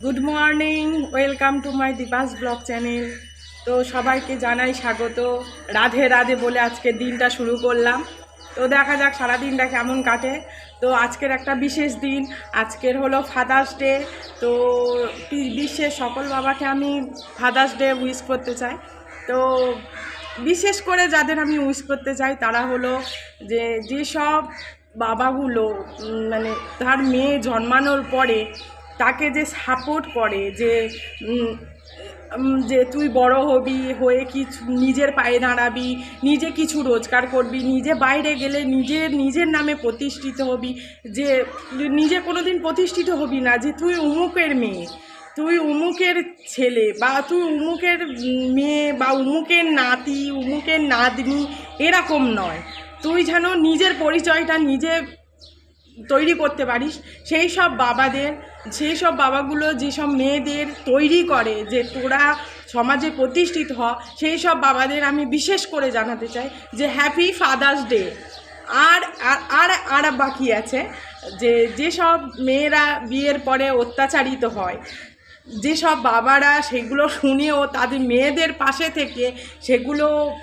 Good morning welcome to my Deepa's blog channel তো সবাইকে জানাই স্বাগত। রাধে রাধে বলে আজকের দিনটা শুরু করলাম। তো দেখা যাক সারা দিনটা কেমন কাটে। তো আজকের একটা বিশেষ দিন। আজকের হলো ফাদার্স ডে তো বিশ্বের সকল বাবাকে আমি ফাদার্স ডে উইশ করতে চাই। তো বিশেষ করে যাদের আমি উইশ করতে চাই, তারা হলো যে, যেসব বাবাগুলো মানে তার মেয়ে জন্মানোর পরে তাকে যে সাপোর্ট করে যে যে তুই বড় হবি, হয়ে কিছু, নিজের পায়ে দাঁড়াবি, নিজে কিছু রোজগার করবি, নিজে বাইরে গেলে নিজের নিজের নামে প্রতিষ্ঠিত হবি, যে নিজে কোনো দিন প্রতিষ্ঠিত হবি না, যে তুই উমুকের মেয়ে, তুই উমুকের ছেলে বা তুই উমুকের মেয়ে বা উমুকের নাতি, উমুকের নাতনি, এরকম নয়। তুই যেন নিজের পরিচয়টা নিজে তৈরি করতে পারিস। সেই সব বাবাদের, সেই সব বাবাগুলো যেসব মেয়েদের তৈরি করে যে তোরা সমাজে প্রতিষ্ঠিত হ, সেই সব বাবাদের আমি বিশেষ করে জানাতে চাই যে হ্যাপি ফাদার্স ডে আর, আর- আর বাকি আছে যে যেসব মেয়েরা বিয়ের পরে অত্যাচারিত হয় যেসব বাবারা সেগুলো শুনেও তাদের মেয়েদের পাশে থেকে সেগুলো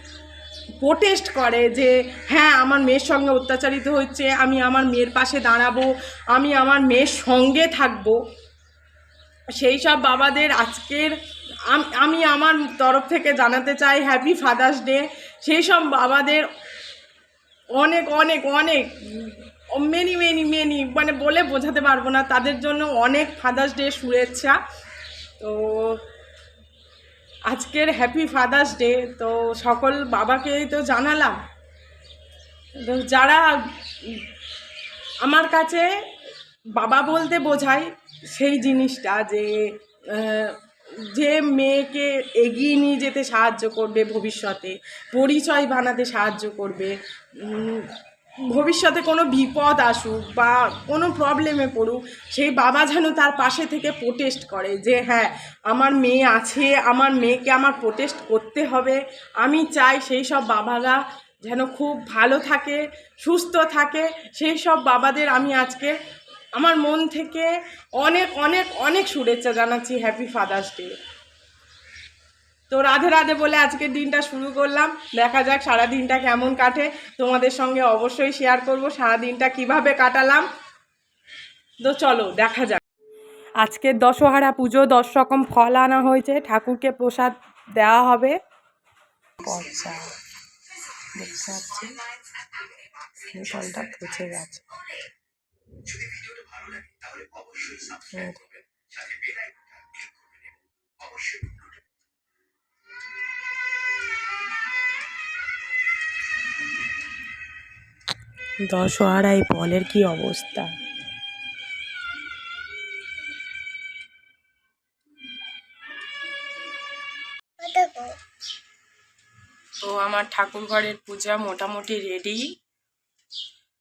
প্রোটেস্ট করে যে হ্যাঁ আমার মেয়ের সঙ্গে অত্যাচারিত হচ্ছে, আমি আমার মেয়ের পাশে দাঁড়াবো, আমি আমার মেয়ের সঙ্গে থাকব। সেই সব বাবাদের আজকের, আমি আমার তরফ থেকে জানাতে চাই হ্যাপি ফাদার্স ডে সেই সব বাবাদের অনেক অনেক অনেক মেনি মেনি মেনি মানে বলে বোঝাতে পারব না, তাদের জন্য অনেক ফাদার্স ডে শুভেচ্ছা। তো আজকের হ্যাপি ফাদার্স ডে তো সকল বাবাকেই তো জানালাম। তো যারা আমার কাছে বাবা বলতে বোঝায় সেই জিনিসটা যে যে মেয়েকে এগিয়ে নিয়ে যেতে সাহায্য করবে ভবিষ্যতে, পরিচয় বানাতে সাহায্য করবে ভবিষ্যতে কোনো বিপদ আসুক বা কোনো প্রবলেমে পড়ুক, সেই বাবা যেন তার পাশে থেকে প্রোটেস্ট করে যে হ্যাঁ আমার মেয়ে আছে, আমার মেয়েকে আমার প্রোটেস্ট করতে হবে। আমি চাই সেই সব বাবারা যেন খুব ভালো থাকে, সুস্থ থাকে। সেই সব বাবাদের আমি আজকে আমার মন থেকে অনেক অনেক অনেক শুভেচ্ছা জানাচ্ছি। হ্যাপি ফাদার্স ডে তো রাধে রাধে বলে আজকের দিনটা শুরু করলাম। দেখা যাক সারা দিনটা কেমন কাটে। তোমাদের সঙ্গে অবশ্যই শেয়ার করব সারা দিনটা কীভাবে কাটালাম। তো চলো, দেখা যাক। আজকের দশহারা পুজো, দশ রকম ফল আনা হয়েছে। ঠাকুরকে প্রসাদ দেওয়া হবে। হুম। দশহারায় ফলের কি অবস্থা? তো আমার ঠাকুর ঘরের পূজা মোটামুটি রেডি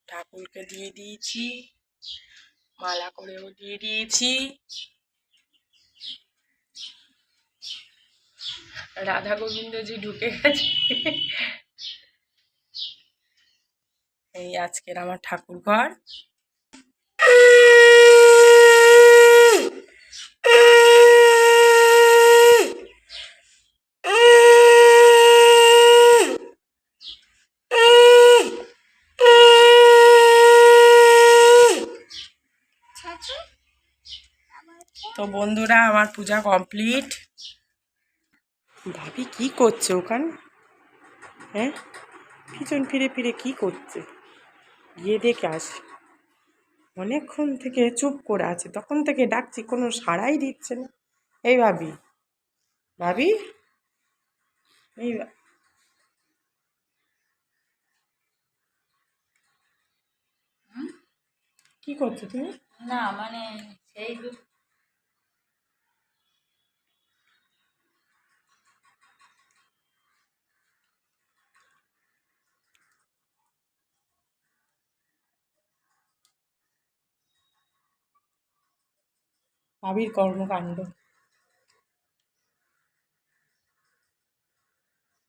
ঠাকুরকে দিয়ে দিয়েছি, মালা করেও দিয়ে দিয়েছি। রাধা গোবিন্দজি ঢুকে গেছে এই আজকের আমার ঠাকুর ঘর। তো বন্ধুরা, আমার পূজা কমপ্লিট। ভাবি কি করছে ওখানে? হ্যাঁ? পিছন ফিরে ফিরে কি করছে? গিয়ে দেখে আসি? অনেকক্ষণ থেকে চুপ করে আছে। তখন থেকে ডাকছি কোনো সাড়াই দিচ্ছে না। এই ভাবি ভাবি? এই কি করছ তুমি? না মানে সেই ভাবির কর্মকাণ্ড।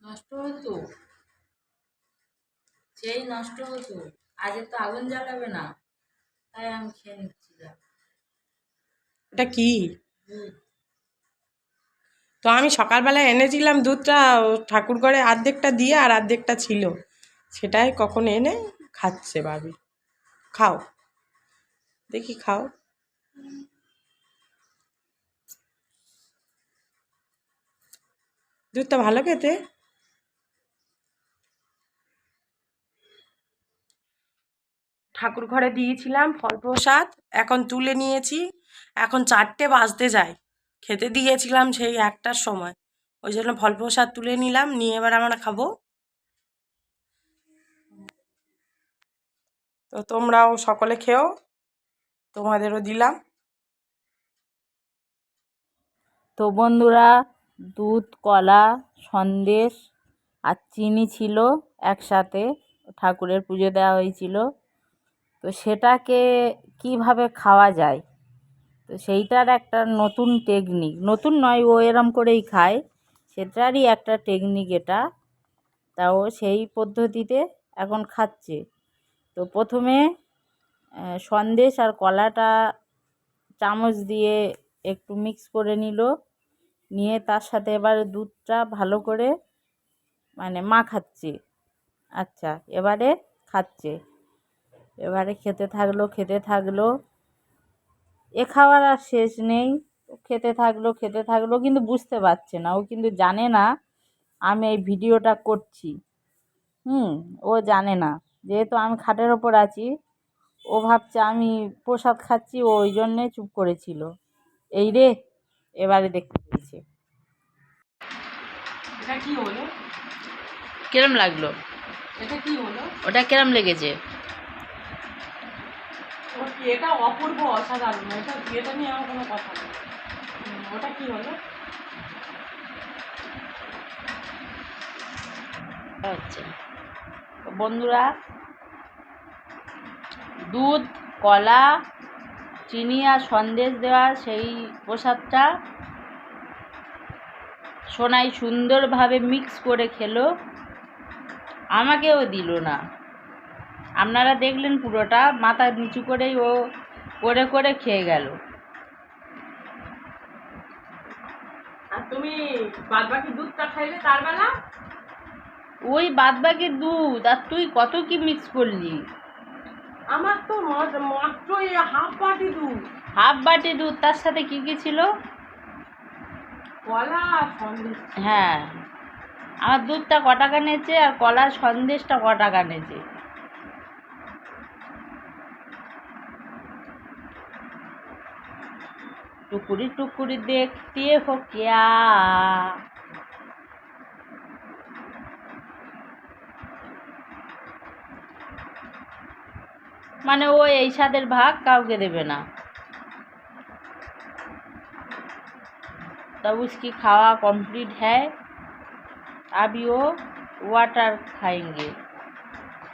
নষ্ট হতো? সেই নষ্ট হতো আজকে তো আগুন জ্বালাবে না। তাই আমি খেয়ে নিচ্ছি এটা কি? তো আমি সকালবেলায় এনেছিলাম দুধটা ঠাকুর ঘরে অর্ধেকটা দিয়ে আর অর্ধেকটা ছিল। সেটাই কখন এনে খাচ্ছে ভাবি। খাও। দেখি খাও। দুধটা ভালো খেতে? ঠাকুর ঘরে দিয়েছিলাম ফল প্রসাদ এখন তুলে নিয়েছি। এখন চারটে বাজতে যায়। খেতে দিয়েছিলাম সেই একটার সময়। ওই জন্য ফল প্রসাদ তুলে নিলাম নিয়ে এবার আমরা খাব। তো তোমরাও সকলে খেও তোমাদেরও দিলাম। তো বন্ধুরা দুধ, কলা, সন্দেশ আর চিনি ছিল একসাথে। ঠাকুরের পুজো দেওয়া হয়েছিল। তো সেটাকে কীভাবে খাওয়া যায়? তো সেইটার একটা নতুন টেকনিক নতুন নয়, ও এরম করেই খায়। সেটারই একটা টেকনিক এটা। তাও সেই পদ্ধতিতে এখন খাচ্ছে। তো প্রথমে সন্দেশ আর কলাটা চামচ দিয়ে একটু মিক্স করে নিল। নিয়ে তার সাথে এবার দুধটা ভালো করে মানে মাখাচ্ছে আচ্ছা এবারে খাচ্ছে। এবারে খেতে থাকল খেতে থাকল। এ খাওয়ার আর শেষ নেই। খেতে থাকল খেতে থাকল, কিন্তু বুঝতে পারছে না। ও কিন্তু জানে না আমি এই ভিডিওটা করছি। হুম, ও জানে না। যেহেতু আমি খাটের ওপর আছি, ও ভাবছে আমি প্রসাদ খাচ্ছি, ও ওই জন্যে চুপ করেছিল। এই রে! এবারে দেখতে পেয়েছে। এটা কি হলো? কিরম লাগল? এটা কি হলো? ওটা কিরম লেগেছে? এটা অপূর্ব অসাধারণ। এটা এটা নিয়ে আমার কোনো কথা নেই। ওটা কি হলো? আচ্ছা। বন্ধুরা দুধ কলা চিনি আর সন্দেশ দেওয়া সেই প্রসাদটা সোনাই সুন্দরভাবে মিক্স করে খেলো। আমাকেও দিল না। আপনারা দেখলেন পুরোটা মাথা নিচু করেই ও করে করে খেয়ে গেল। আর তুমি বাদ বাকি দুধটা খাইলে তার বেলা? ওই বাদবাকি দুধ আর তুই কত কি মিক্স করলি? আমার তো মাত্র এই হাফ বাটি দুধ। হাফ বাটি দুধ তার সাথে কি কি ছিল? কলা সন্দেশ। হ্যাঁ। আমার দুধটা ক টাকা নিয়েছে আর কলার সন্দেশটা ক টাকা নিয়েছে টুকুরি টুকুরি দেখতে হো ক্যা মানে ও এই স্বাদের ভাগ কাউকে দেবে না तब उसकी खावा कंप्लीट है अभी वो वाटर खाएंगे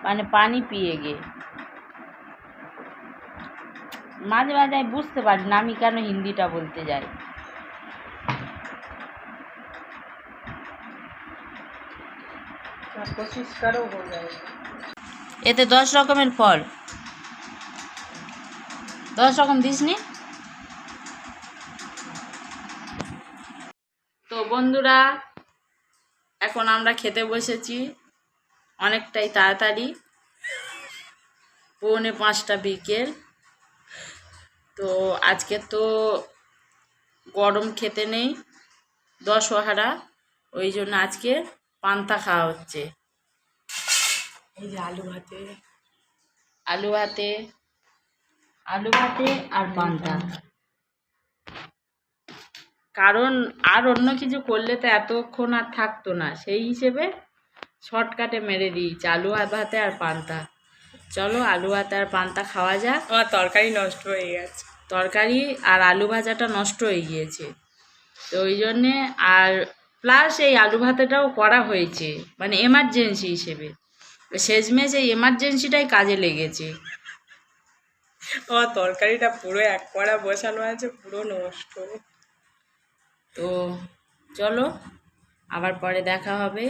মানে পানি পিয়েগে মাঝে মাঝে আমি বুঝতে পারি না আমি কেন হিন্দিটা বলতে যাই কোশিশ করো হো যায় এতে দশ রকমের ফল দশ রকম দিসনি তো বন্ধুরা এখন আমরা খেতে বসেছি অনেকটাই তাড়াতাড়ি। পৌনে পাঁচটা বিকেল। তো আজকে তো গরম খেতে নেই দশহারা ওই জন্য আজকে পান্তা খাওয়া হচ্ছে। এই যে আলু ভাতে। আলু ভাতে। আলু ভাতে আর পান্তা। কারণ আর অন্য কিছু করলে তো এতক্ষণ আর থাকতো না। সেই হিসেবে শর্টকাটে মেরে দিয়েছি আলু ভাতে আর পান্তা। চলো আলু ভাতে আর পান্তা খাওয়া যাক। আমার তরকারি নষ্ট হয়ে গেছে। তরকারি আর আলু ভাজাটা নষ্ট হয়ে গিয়েছে। তো ওই জন্যে আর প্লাস এই আলু ভাতেটাও করা হয়েছে মানে এমার্জেন্সি হিসেবে। শেষমেশ এই এমার্জেন্সিটাই কাজে লেগেছে। আমার তরকারিটা পুরো এক কড়া বসানো আছে, পুরো নষ্ট তো চলো, আবার পরে দেখা হবে।